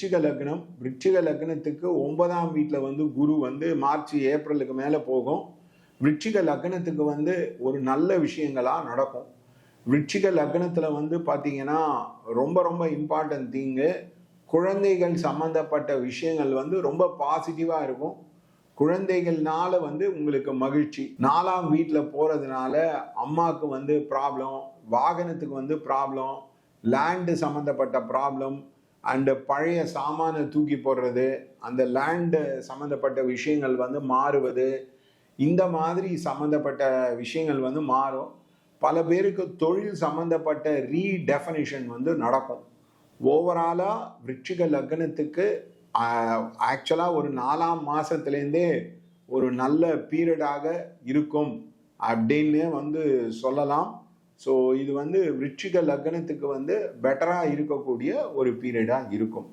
விருட்சிக லக்னம் விருட்சிக லக்னத்துக்கு ஒன்பதாம் வீட்டில் வந்து குரு வந்து மார்ச் ஏப்ரலுக்கு மேலே போகும். விருட்சிக லக்னத்துக்கு வந்து ஒரு நல்ல விஷயங்களாக நடக்கும். விருட்சிக லக்னத்தில் வந்து பார்த்தீங்கன்னா ரொம்ப ரொம்ப இம்பார்ட்டன்ட் திங்கு குழந்தைகள் சம்மந்தப்பட்ட விஷயங்கள் வந்து ரொம்ப பாசிட்டிவாக இருக்கும். குழந்தைகள்னால வந்து உங்களுக்கு மகிழ்ச்சி. நாலாம் வீட்டில் போகிறதுனால அம்மாவுக்கு வந்து ப்ராப்ளம் வாகனத்துக்கு வந்து ப்ராப்ளம் லேண்டு சம்மந்தப்பட்ட ப்ராப்ளம் அண்டு பழைய சாமானை தூக்கி போடுறது அந்த லேண்டு சம்மந்தப்பட்ட விஷயங்கள் வந்து மாறுவது இந்த மாதிரி சம்மந்தப்பட்ட விஷயங்கள் வந்து மாறும். பல பேருக்கு தொழில் சம்மந்தப்பட்ட ரீடெஃபனிஷன் வந்து நடக்கும். ஓவராலாக விருட்சிக லக்னத்துக்கு ஆக்சுவலாக ஒரு நாலாம் மாதத்துலேருந்தே ஒரு நல்ல பீரியடாக இருக்கும் அப்படின்னு வந்து சொல்லலாம். ஸோ இது வந்து விருச்சிக லக்னத்துக்கு வந்து பெட்டராக இருக்கக்கூடிய ஒரு பீரியடாக இருக்கும்.